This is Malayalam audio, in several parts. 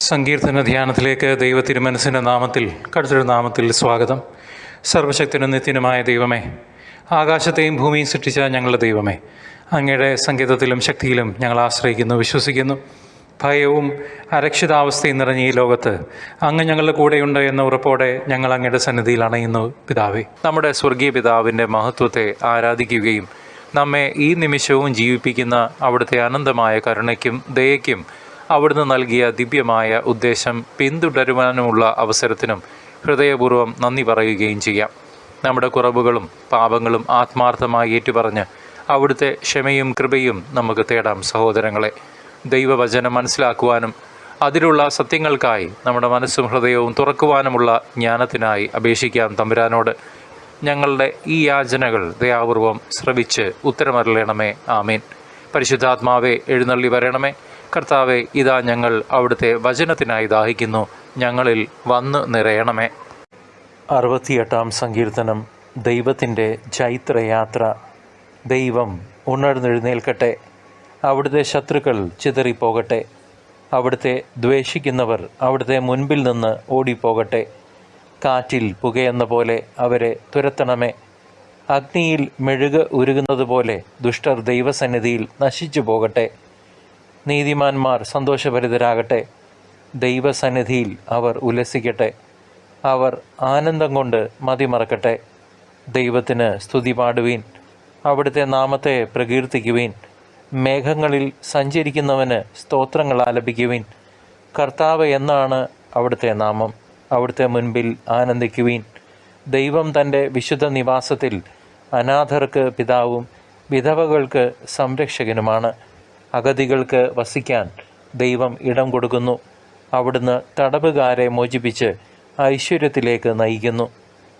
സങ്കീർത്തന ധ്യാനത്തിലേക്ക് ദൈവ തിരുമനസിന്റെ നാമത്തിൽ കടുത്തൊരു നാമത്തിൽ സ്വാഗതം. സർവശക്തനും നിത്യനുമായ ദൈവമേ ആകാശത്തെയും ഭൂമിയും സൃഷ്ടിച്ച ഞങ്ങളുടെ ദൈവമേ അങ്ങയുടെ സംഗീതത്തിലും ശക്തിയിലും ഞങ്ങൾ ആശ്രയിക്കുന്നു വിശ്വസിക്കുന്നു. ഭയവും അരക്ഷിതാവസ്ഥയും നിറഞ്ഞ ഈ ലോകത്ത് അങ്ങ് ഞങ്ങളുടെ കൂടെയുണ്ട് എന്ന ഉറപ്പോടെ ഞങ്ങൾ അങ്ങയുടെ സന്നിധിയിൽ അണയുന്നു പിതാവേ. നമ്മുടെ സ്വർഗീയ പിതാവിന്റെ മഹത്വത്തെ ആരാധിക്കുകയും നമ്മെ ഈ നിമിഷവും ജീവിപ്പിക്കുന്ന അവിടുത്തെ അനന്തമായ കരുണയ്ക്കും ദയയ്ക്കും അവിടുന്ന് നൽകിയ ദിവ്യമായ ഉദ്ദേശം പിന്തുടരുവാനുമുള്ള അവസരത്തിനും ഹൃദയപൂർവം നന്ദി പറയുകയും ചെയ്യാം. നമ്മുടെ കുറവുകളും പാപങ്ങളും ആത്മാർത്ഥമായി ഏറ്റുപറഞ്ഞ് അവിടുത്തെ ക്ഷമയും കൃപയും നമുക്ക് തേടാം സഹോദരങ്ങളെ. ദൈവവചനം മനസ്സിലാക്കുവാനും അതിലുള്ള സത്യങ്ങൾക്കായി നമ്മുടെ മനസ്സും ഹൃദയവും തുറക്കുവാനുമുള്ള ജ്ഞാനത്തിനായി അപേക്ഷിക്കാം തമ്പുരാനോട്. ഞങ്ങളുടെ ഈ യാചനകൾ ദയാപൂർവം ശ്രവിച്ച് ഉത്തരമരളണമേ. ആമേൻ. പരിശുദ്ധാത്മാവെ എഴുന്നള്ളി വരണമേ. കർത്താവെ ഇതാ ഞങ്ങൾ അവിടുത്തെ വചനത്തിനായി ദാഹിക്കുന്നു. ഞങ്ങളിൽ വന്നു നിറയണമേ. അറുപത്തിയെട്ടാം സങ്കീർത്തനം ദൈവത്തിന്റെ ചൈത്രയാത്ര. ദൈവം ഉണർന്നെഴുന്നേൽക്കട്ടെ. അവിടുത്തെ ശത്രുക്കൾ ചിതറിപ്പോകട്ടെ. അവിടുത്തെ ദ്വേഷിക്കുന്നവർ അവിടുത്തെ മുൻപിൽ നിന്ന് ഓടിപ്പോകട്ടെ. കാറ്റിൽ പുകയെന്ന പോലെ അവരെ തുരത്തണമേ. അഗ്നിയിൽ മെഴുക് ഉരുകുന്നത് പോലെ ദുഷ്ടർ ദൈവസന്നിധിയിൽ നശിച്ചു പോകട്ടെ നീതിമാന്മാർ സന്തോഷഭരിതരാകട്ടെ. ദൈവസന്നിധിയിൽ അവർ ഉല്ലസിക്കട്ടെ. അവർ ആനന്ദം കൊണ്ട് മതിമറക്കട്ടെ. ദൈവത്തിന് സ്തുതി പാടുവീൻ. അവിടുത്തെ നാമത്തെ പ്രകീർത്തിക്കുവീൻ. മേഘങ്ങളിൽ സഞ്ചരിക്കുന്നവന് സ്തോത്രങ്ങൾ ആലപിക്കുവീൻ. കർത്താവ് എന്നാണ് അവിടുത്തെ നാമം. അവിടുത്തെ മുൻപിൽ ആനന്ദിക്കുവീൻ. ദൈവം തന്റെ വിശുദ്ധ നിവാസത്തിൽ അനാഥർക്ക് പിതാവും വിധവകൾക്ക് സംരക്ഷകനുമാണ്. അഗതികൾക്ക് വസിക്കാൻ ദൈവം ഇടം കൊടുക്കുന്നു. അവിടുന്ന് തടവുകാരെ മോചിപ്പിച്ച് ഐശ്വര്യത്തിലേക്ക് നയിക്കുന്നു.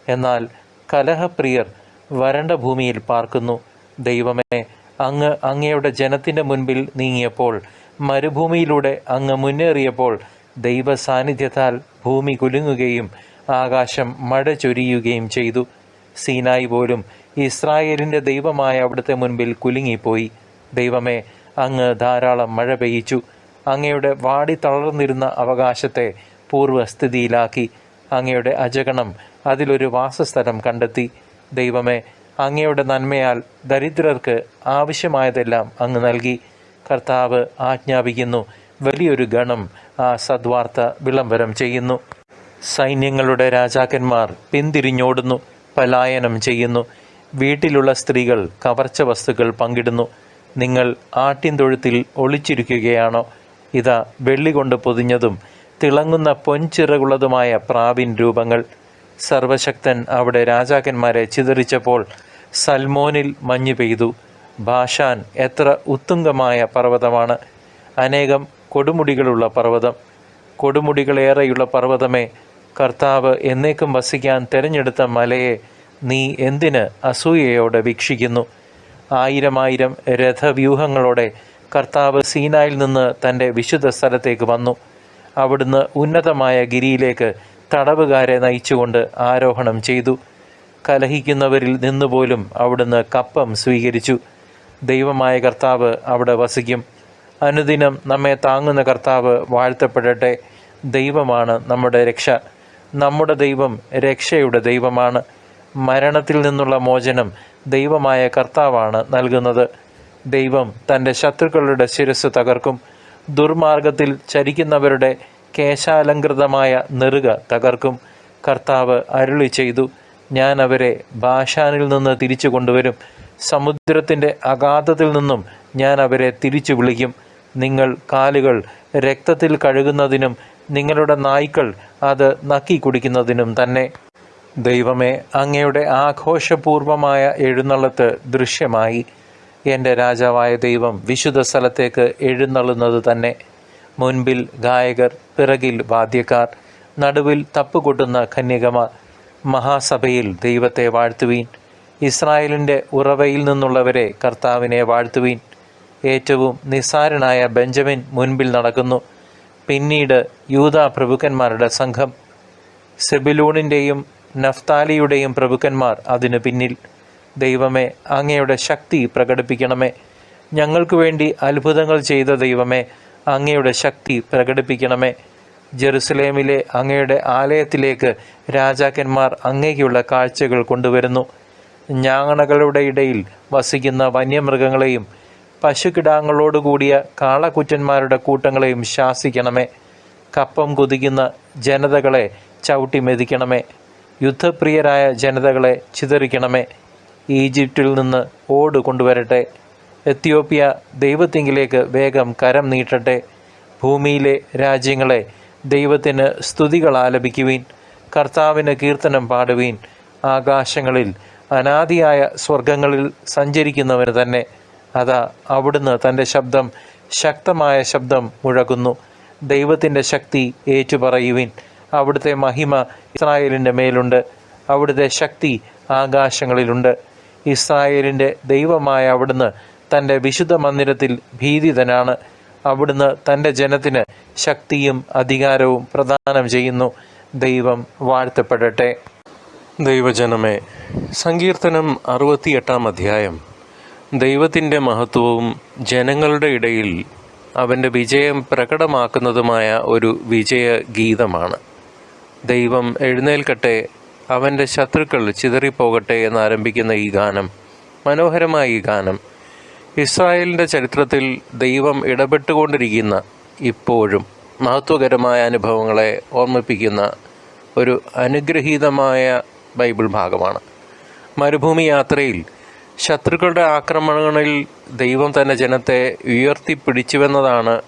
എന്നാൽ കലഹപ്രിയർ വരണ്ട ഭൂമിയിൽ പാർക്കുന്നു. ദൈവമേ അങ്ങ് അങ്ങയുടെ ജനത്തിന്റെ മുൻപിൽ നീങ്ങിയപ്പോൾ മരുഭൂമിയിലൂടെ അങ്ങ് മുന്നേറിയപ്പോൾ ദൈവ സാന്നിധ്യത്താൽ ഭൂമി കുലുങ്ങുകയും ആകാശം മഴ ചൊരിയുകയും ചെയ്തു. സീനായി പോലും ഇസ്രായേലിന്റെ ദൈവമായ അവിടുത്തെ മുൻപിൽ കുലുങ്ങിപ്പോയി. ദൈവമേ അങ്ങ് ധാരാളം മഴ പെയ്യിച്ചു. അങ്ങയുടെ വാടി തളർന്നിരുന്ന അവകാശത്തെ പൂർവസ്ഥിതിയിലാക്കി അങ്ങയുടെ അജഗണം അതിലൊരു വാസസ്ഥലം കണ്ടെത്തി. ദൈവമേ അങ്ങയുടെ നന്മയാൽ ദരിദ്രർക്ക് ആവശ്യമായതെല്ലാം അങ്ങ് നൽകി. കർത്താവ് ആജ്ഞാപിക്കുന്നു വലിയൊരു ഗണം ആ സദ്വാർത്ത വിളംബരം ചെയ്യുന്നു. സൈന്യങ്ങളുടെ രാജാക്കന്മാർ പിന്തിരിഞ്ഞോടുന്നു പലായനം ചെയ്യുന്നു. വീട്ടിലുള്ള സ്ത്രീകൾ കവർച്ച വസ്തുക്കൾ പങ്കിടുന്നു. നിങ്ങൾ ആട്ടിൻതൊഴുത്തിൽ ഒളിച്ചിരിക്കുകയാണോ? ഇതാ വെള്ളി കൊണ്ട് പൊതിഞ്ഞതും തിളങ്ങുന്ന പൊൻചിറകുള്ളതുമായ പ്രാവിൻ രൂപങ്ങൾ. സർവശക്തൻ അവിടെ രാജാക്കന്മാരെ ചിതറിച്ചപ്പോൾ സൽമോനിൽ മഞ്ഞു പെയ്തു. ഭാഷാൻ എത്ര ഉത്തുംഗമായ പർവതമാണ്. അനേകം കൊടുമുടികളുള്ള പർവതം. കൊടുമുടികളേറെയുള്ള പർവതമേ കർത്താവ് എന്നേക്കും വസിക്കാൻ തിരഞ്ഞെടുത്ത മലയെ നീ എന്തിന് അസൂയയോടെ വീക്ഷിക്കുന്നു? ആയിരം ആയിരം രഥവ്യൂഹങ്ങളോടെ കർത്താവ് സീനായിൽ നിന്ന് തന്റെ വിശുദ്ധ സ്ഥലത്തേക്ക് വന്നു. അവിടുന്ന് ഉന്നതമായ ഗിരിയിലേക്ക് തടവുകാരെ നയിച്ചുകൊണ്ട് ആരോഹണം ചെയ്തു. കലഹിക്കുന്നവരിൽ നിന്നുപോലും അവിടുന്ന് കപ്പം സ്വീകരിച്ചു. ദൈവമായ കർത്താവ് അവിടെ വസിക്കും. അനുദിനം നമ്മെ താങ്ങുന്ന കർത്താവ് വാഴ്ത്തപ്പെടട്ടെ. ദൈവമാണ് നമ്മുടെ രക്ഷ. നമ്മുടെ ദൈവം രക്ഷയുടെ ദൈവമാണ്. മരണത്തിൽ നിന്നുള്ള മോചനം ദൈവമായ കർത്താവാണ് നൽകുന്നത്. ദൈവം തന്റെ ശത്രുക്കളുടെ ശിരസ് തകർക്കും. ദുർമാർഗത്തിൽ ചരിക്കുന്നവരുടെ കേശാലങ്കൃതമായ നെറുക തകർക്കും. കർത്താവ് അരുളി ചെയ്തു ഞാൻ അവരെ ഭാഷാനിൽ നിന്ന് തിരിച്ചു കൊണ്ടുവരും. സമുദ്രത്തിന്റെ അഗാധത്തിൽ നിന്നും ഞാൻ അവരെ തിരിച്ചു വിളിക്കും. നിങ്ങൾ കാലുകൾ രക്തത്തിൽ കഴുകുന്നതിനും നിങ്ങളുടെ നായ്ക്കൾ അത് നക്കി കുടിക്കുന്നതിനും തന്നെ. ദൈവമേ അങ്ങയുടെ ആഘോഷപൂർവമായ എഴുന്നള്ളത്ത് ദൃശ്യമായി എന്റെ രാജാവായ ദൈവം വിശുദ്ധ സ്ഥലത്തേക്ക് എഴുന്നള്ളുന്നത് തന്നെ. മുൻപിൽ ഗായകർ പിറകിൽ വാദ്യക്കാർ നടുവിൽ തപ്പുകൊട്ടുന്ന കന്യകമാർ മഹാസഭയിൽ ദൈവത്തെ വാഴ്ത്തുവീൻ. ഇസ്രായേലിന്റെ ഉറവയിൽ നിന്നുള്ളവരെ കർത്താവിനെ വാഴ്ത്തുവീൻ. ഏറ്റവും നിസ്സാരനായ ബെഞ്ചമിൻ മുൻപിൽ നടക്കുന്നു. പിന്നീട് യൂത പ്രഭുക്കന്മാരുടെ സംഘം. സെബിലൂണിന്റെയും നഫ്താലിയുടെയും പ്രഭുക്കന്മാർ അതിനു പിന്നിൽ. ദൈവമേ അങ്ങയുടെ ശക്തി പ്രകടിപ്പിക്കണമേ. ഞങ്ങൾക്ക് വേണ്ടി അത്ഭുതങ്ങൾ ചെയ്ത ദൈവമേ അങ്ങയുടെ ശക്തി പ്രകടിപ്പിക്കണമേ. ജെറുസലേമിലെ അങ്ങയുടെ ആലയത്തിലേക്ക് രാജാക്കന്മാർ അങ്ങേക്കുള്ള കാഴ്ചകൾ കൊണ്ടുവരുന്നു. ഞാങ്ങണകളുടെ ഇടയിൽ വസിക്കുന്ന വന്യമൃഗങ്ങളെയും പശുകിടാങ്ങളോടുകൂടിയ കാളക്കുറ്റന്മാരുടെ കൂട്ടങ്ങളെയും ശാസിക്കണമേ. കപ്പം കുതിക്കുന്ന ജനതകളെ ചവിട്ടി മെതിക്കണമേ. യുദ്ധപ്രിയരായ ജനതകളെ ചിതറിക്കണമേ. ഈജിപ്തിൽ നിന്ന് ഓട് കൊണ്ടുവരട്ടെ. എത്യോപ്യ ദൈവത്തിങ്കിലേക്ക് വേഗം കരം നീട്ടട്ടെ. ഭൂമിയിലെ രാജ്യങ്ങളെ ദൈവത്തിന് സ്തുതികൾ ആലപിക്കുവീൻ. കർത്താവിന് കീർത്തനം പാടുവീൻ. ആകാശങ്ങളിൽ അനാദിയായ സ്വർഗങ്ങളിൽ സഞ്ചരിക്കുന്നവന് തന്നെ. അതാ അവിടുന്ന് തന്റെ ശബ്ദം ശക്തമായ ശബ്ദം മുഴകുന്നു. ദൈവത്തിന്റെ ശക്തി ഏറ്റുപറയുവിൻ. അവിടുത്തെ മഹിമ ഇസ്രായേലിന്റെ മേലുണ്ട്. അവിടുത്തെ ശക്തി ആകാശങ്ങളിലുണ്ട്. ഇസ്രായേലിന്റെ ദൈവമായ അവിടുന്ന് തന്റെ വിശുദ്ധ മന്ദിരത്തിൽ ഭീതിതനാണ്. അവിടുന്ന് തന്റെ ജനത്തിന് ശക്തിയും അധികാരവും പ്രദാനം ചെയ്യുന്നു. ദൈവം വാഴ്ത്തപ്പെടട്ടെ. ദൈവജനമേ സങ്കീർത്തനം അറുപത്തിയെട്ടാം അധ്യായം. ദൈവത്തിന്റെ മഹത്വവും ജനങ്ങളുടെ ഇടയിൽ അവന്റെ വിജയം പ്രകടമാക്കുന്നതുമായ ഒരു വിജയ ഗീതമാണ് ദൈവം എഴുന്നേൽക്കട്ടെ അവന്റെ ശത്രുക്കൾ ചിതറിപ്പോകട്ടെ എന്നാരംഭിക്കുന്ന ഈ ഗാനം മനോഹരമായ ഈ ഗാനം. ഇസ്രായേലിന്റെ ചരിത്രത്തിൽ ദൈവം ഇടപെട്ടുകൊണ്ടിരിക്കുന്ന ഇപ്പോഴും മഹത്വകരമായ അനുഭവങ്ങളെ ഓർമ്മിപ്പിക്കുന്ന ഒരു അനുഗ്രഹീതമായ ബൈബിൾ ഭാഗമാണ്. മരുഭൂമി യാത്രയിൽ ശത്രുക്കളുടെ ആക്രമണങ്ങളിൽ ദൈവം തന്നെ ജനത്തെ ഉയർത്തിപ്പിടിച്ചുവെന്നതാണ്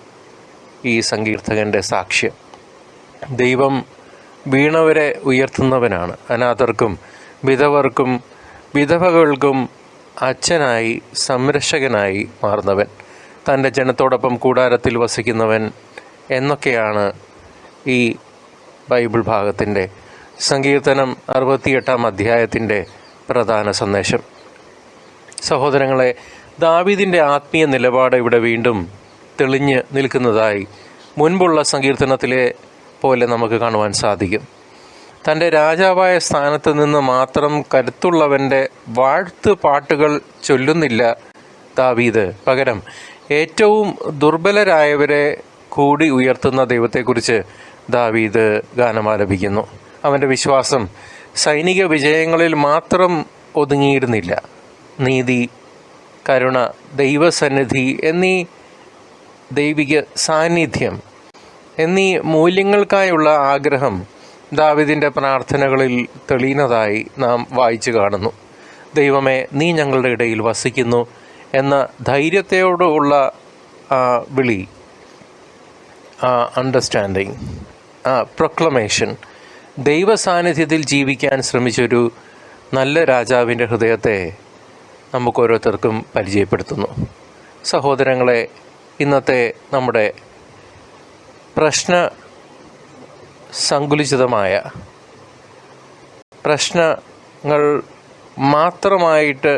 ഈ സങ്കീർത്തകന്റെ സാക്ഷ്യം. ദൈവം വീണവരെ ഉയർത്തുന്നവനാണ്. അനാഥർക്കും വിധവർക്കും വിധവകൾക്കും അച്ഛനായി സംരക്ഷകനായി മാറുന്നവൻ. തന്റെ ജനത്തോടൊപ്പം കൂടാരത്തിൽ വസിക്കുന്നവൻ എന്നൊക്കെയാണ് ഈ ബൈബിൾ ഭാഗത്തിന്റെ സങ്കീർത്തനം അറുപത്തിയെട്ടാം അധ്യായത്തിന്റെ പ്രധാന സന്ദേശം. സഹോദരങ്ങളെ ദാവീദിന്റെ ആത്മീയ നിലപാട് ഇവിടെ വീണ്ടും തെളിഞ്ഞ് നിൽക്കുന്നതായി മുൻപുള്ള സങ്കീർത്തനത്തിലെ പോലെ നമുക്ക് കാണുവാൻ സാധിക്കും. തന്റെ രാജാവായ സ്ഥാനത്ത് നിന്ന് മാത്രം കരുത്തുള്ളവന്റെ വാഴ്ത്ത് പാട്ടുകൾ ചൊല്ലുന്നില്ല ദാവീദ്. പകരം ഏറ്റവും ദുർബലരായവരെ കൂടി ഉയർത്തുന്ന ദൈവത്തെക്കുറിച്ച് ദാവീദ് ഗാനമാലപിക്കുന്നു അവന്റെ വിശ്വാസം സൈനിക വിജയങ്ങളിൽ മാത്രം ഒതുങ്ങിയിരുന്നില്ല. നീതി കരുണ ദൈവസന്നിധി എന്നീ ദൈവിക സാന്നിധ്യം എന്നീ മൂല്യങ്ങൾക്കായുള്ള ആഗ്രഹം ദാവിദിന്റെ പ്രാർത്ഥനകളിൽ തെളിയുന്നതായി നാം വായിച്ചു കാണുന്നു. ദൈവമേ നീ ഞങ്ങളുടെ ഇടയിൽ വസിക്കുന്നു എന്ന ധൈര്യത്തോടുള്ള വിളി അണ്ടർസ്റ്റാൻഡിങ് പ്രൊക്ലമേഷൻ ദൈവ സാന്നിധ്യത്തിൽ ജീവിക്കാൻ ശ്രമിച്ചൊരു നല്ല രാജാവിന്റെ ഹൃദയത്തെ നമുക്ക് ഓരോരുത്തർക്കും പരിചയപ്പെടുത്തുന്നു. സഹോദരങ്ങളെ ഇന്നത്തെ നമ്മുടെ പ്രശ്ന സങ്കുലിതമായ പ്രശ്നങ്ങൾ മാത്രമായിട്ട്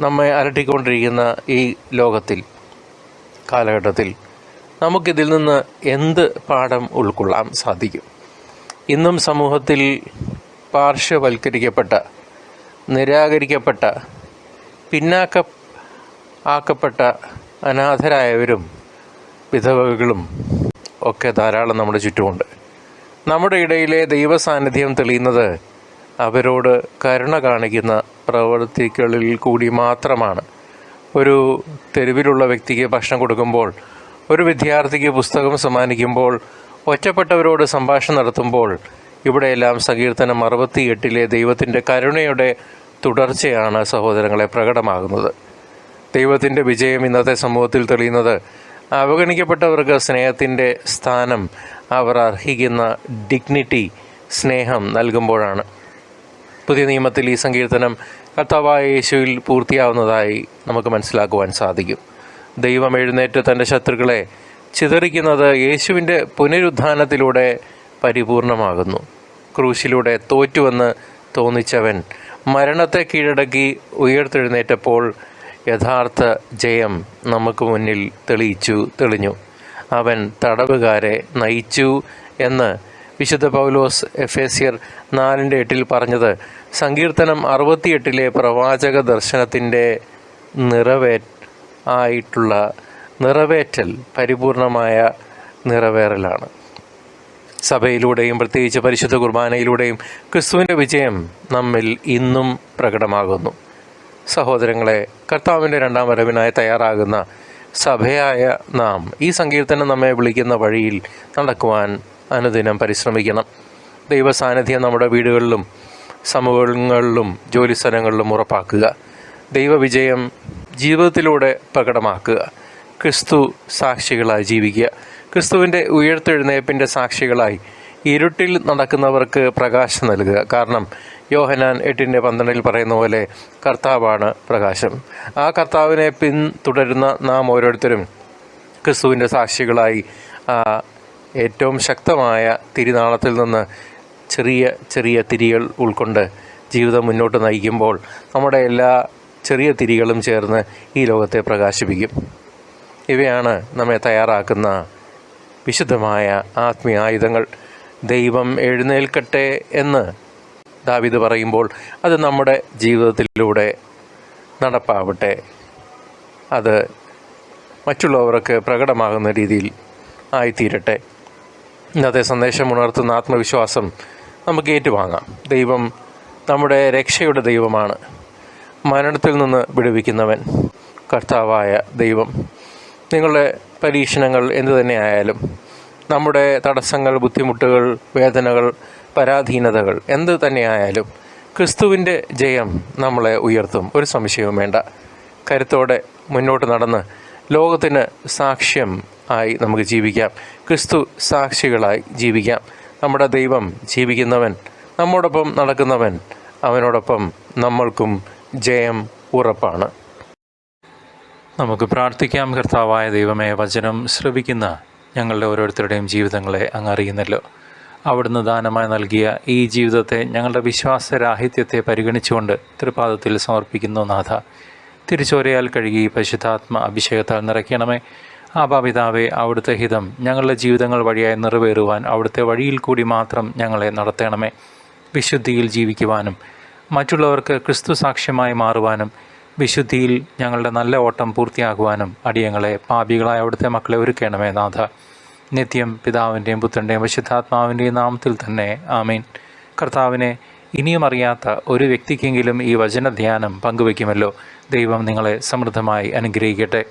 നമ്മെ അലട്ടിക്കൊണ്ടിരിക്കുന്ന ഈ ലോകത്തിൽ കാലഘട്ടത്തിൽ നമുക്കിതിൽ നിന്ന് എന്ത് പാഠം ഉൾക്കൊള്ളാൻ സാധിക്കും? ഇന്നും സമൂഹത്തിൽ പാർശ്വവൽക്കരിക്കപ്പെട്ട നിരാകരിക്കപ്പെട്ട പിന്നാക്ക ആക്കപ്പെട്ട അനാഥരായവരും വിധവകളും ഒക്കെ ധാരാളം നമ്മുടെ ചുറ്റുമുണ്ട്. നമ്മുടെ ഇടയിലെ ദൈവസാന്നിധ്യം തെളിയുന്നത് അവരോട് കരുണ കാണിക്കുന്ന പ്രവൃത്തികളിൽ കൂടി മാത്രമാണ്. ഒരു തെരുവിലുള്ള വ്യക്തിക്ക് ഭക്ഷണം കൊടുക്കുമ്പോൾ ഒരു വിദ്യാർത്ഥിക്ക് പുസ്തകം സമ്മാനിക്കുമ്പോൾ ഒറ്റപ്പെട്ടവരോട് സംഭാഷണം നടത്തുമ്പോൾ ഇവിടെയെല്ലാം സങ്കീർത്തനം അറുപത്തിയെട്ടിലെ ദൈവത്തിന്റെ കരുണയുടെ തുടർച്ചയാണ് സഹോദരങ്ങളെ പ്രകടമാകുന്നത്. ദൈവത്തിന്റെ വിജയം ഇന്നത്തെ സമൂഹത്തിൽ തെളിയുന്നത് അവഗണിക്കപ്പെട്ടവർക്ക് സ്നേഹത്തിന്റെ സ്ഥാനം അവർ അർഹിക്കുന്ന ഡിഗ്നിറ്റി സ്നേഹം നൽകുമ്പോഴാണ്. പുതിയ നിയമത്തിൽ ഈ സങ്കീർത്തനം കർത്താവായ യേശുവിൽ പൂർത്തിയാവുന്നതായി നമുക്ക് മനസ്സിലാക്കുവാൻ സാധിക്കും. ദൈവം എഴുന്നേറ്റ് തന്റെ ശത്രുക്കളെ ചിതറിക്കുന്നത് യേശുവിന്റെ പുനരുദ്ധാനത്തിലൂടെ പരിപൂർണമാകുന്നു. ക്രൂശിലൂടെ തോറ്റുവെന്ന് തോന്നിച്ചവൻ മരണത്തെ കീഴടക്കി ഉയർത്തെഴുന്നേറ്റപ്പോൾ യഥാർത്ഥ ജയം നമുക്ക് മുന്നിൽ തെളിയിച്ചു തെളിഞ്ഞു. അവൻ തടവുകാരെ നയിച്ചു എന്ന് വിശുദ്ധ പൗലോസ് എഫേസ്യർ നാലിന്റെ എട്ടിൽ പറഞ്ഞത്. സങ്കീർത്തനം അറുപത്തിയെട്ടിലെ പ്രവാചക ദർശനത്തിന്റെ നിറവേ ആയിട്ടുള്ള നിറവേറ്റൽ പരിപൂർണമായ നിറവേറലാണ്. സഭയിലൂടെയും പ്രത്യേകിച്ച് പരിശുദ്ധ കുർബാനയിലൂടെയും ക്രിസ്തുവിന്റെ വിജയം നമ്മിൽ ഇന്നും പ്രകടമാകുന്നു. സഹോദരങ്ങളെ കർത്താവിന്റെ രണ്ടാം വരവിനായി തയ്യാറാകുന്ന സഭയായ നാം ഈ സങ്കീർത്തനം നമ്മെ വിളിക്കുന്ന വഴിയിൽ നടക്കുവാൻ അനുദിനം പരിശ്രമിക്കണം. ദൈവ സാന്നിധ്യം നമ്മുടെ വീടുകളിലും സമൂഹങ്ങളിലും ജോലി സ്ഥലങ്ങളിലും ഉറപ്പാക്കുക. ദൈവവിജയം ജീവിതത്തിലൂടെ പ്രകടമാക്കുക. ക്രിസ്തു സാക്ഷികളായി ജീവിക്കുക. ക്രിസ്തുവിന്റെ ഉയർത്തെഴുന്നേപ്പിന്റെ സാക്ഷികളായി ഇരുട്ടിൽ നടക്കുന്നവർക്ക് പ്രകാശം നൽകുക. കാരണം യോഹനാൻ എട്ടിന്റെ പന്ത്രണ്ടിൽ പറയുന്ന പോലെ കർത്താവാണ് പ്രകാശം. ആ കർത്താവിനെ പിന്തുടരുന്ന നാം ഓരോരുത്തരും ക്രിസ്തുവിന്റെ സാക്ഷികളായി ഏറ്റവും ശക്തമായ തിരുനാളത്തിൽ നിന്ന് ചെറിയ ചെറിയ തിരികൾ ഉൾക്കൊണ്ട് ജീവിതം മുന്നോട്ട് നയിക്കുമ്പോൾ നമ്മുടെ എല്ലാ ചെറിയ തിരികളും ചേർന്ന് ഈ ലോകത്തെ പ്രകാശിപ്പിക്കും. ഇവയാണ് നമ്മെ തയ്യാറാക്കുന്ന വിശുദ്ധമായ ആത്മീയ ആയുധങ്ങൾ. ദൈവം എഴുന്നേൽക്കട്ടെ എന്ന് ദാവിദ് പറയുമ്പോൾ അത് നമ്മുടെ ജീവിതത്തിലൂടെ നടപ്പാവട്ടെ. അത് മറ്റുള്ളവർക്ക് പ്രകടമാകുന്ന രീതിയിൽ ആയിത്തീരട്ടെ. ഇന്നത്തെ സന്ദേശം ഉണർത്തുന്ന ആത്മവിശ്വാസം നമുക്ക് ഏറ്റുവാങ്ങാം. ദൈവം നമ്മുടെ രക്ഷയുടെ ദൈവമാണ്. മരണത്തിൽ നിന്ന് വിടുവിക്കുന്നവൻ കർത്താവായ ദൈവം. നിങ്ങളുടെ പരീക്ഷണങ്ങൾ എന്തു തന്നെയായാലും നമ്മുടെ തടസ്സങ്ങൾ ബുദ്ധിമുട്ടുകൾ വേദനകൾ പരാധീനതകൾ എന്ത് തന്നെയായാലും ക്രിസ്തുവിന്റെ ജയം നമ്മളെ ഉയർത്തും. ഒരു സംശയവും വേണ്ട. കരുത്തോടെ മുന്നോട്ട് നടന്ന് ലോകത്തിന് സാക്ഷ്യം ആയി നമുക്ക് ജീവിക്കാം. ക്രിസ്തു സാക്ഷികളായി ജീവിക്കാം. നമ്മുടെ ദൈവം ജീവിക്കുന്നവൻ നമ്മോടൊപ്പം നടക്കുന്നവൻ അവനോടൊപ്പം നമ്മൾക്കും ജയം ഉറപ്പാണ്. നമുക്ക് പ്രാർത്ഥിക്കാം. കർത്താവായ ദൈവമേ വചനം ശ്രവിക്കുന്ന ഞങ്ങളുടെ ഓരോരുത്തരുടെയും ജീവിതങ്ങളെ അങ്ങ് അറിയുന്നല്ലോ. അവിടുന്ന് ദാനമായി നൽകിയ ഈ ജീവിതത്തെ ഞങ്ങളുടെ വിശ്വാസരാഹിത്യത്തെ പരിഗണിച്ചുകൊണ്ട് തൃപാദത്തിൽ സമർപ്പിക്കുന്നു നാഥ. തിരിച്ചോരയാൽ കഴുകി പരിശുദ്ധാത്മ അഭിഷേകത്താൽ നിറയ്ക്കണമേ. ആപാപിതാവെ അവിടുത്തെ ഹിതം ഞങ്ങളുടെ ജീവിതങ്ങൾ വഴിയായി നിറവേറുവാൻ അവിടുത്തെ വഴിയിൽ കൂടി മാത്രം ഞങ്ങളെ നടത്തണമേ. വിശുദ്ധിയിൽ ജീവിക്കുവാനും മറ്റുള്ളവർക്ക് ക്രിസ്തു സാക്ഷ്യമായി മാറുവാനും വിശുദ്ധിയിൽ ഞങ്ങളുടെ നല്ല ഓട്ടം പൂർത്തിയാകുവാനും അടിയങ്ങളെ പാപികളായ അവിടുത്തെ മക്കളെ ഒരുക്കണമേ നാഥ. നിത്യം പിതാവിന്റെയും പുത്രന്റെയും വിശുദ്ധാത്മാവിന്റെയും നാമത്തിൽ തന്നെ ആമീൻ. കർത്താവിനെ ഇനിയും അറിയാത്ത ഒരു വ്യക്തിക്കെങ്കിലും ഈ വചനധ്യാനം പങ്കുവയ്ക്കുമല്ലോ. ദൈവം നിങ്ങളെ സമൃദ്ധമായി അനുഗ്രഹിക്കട്ടെ.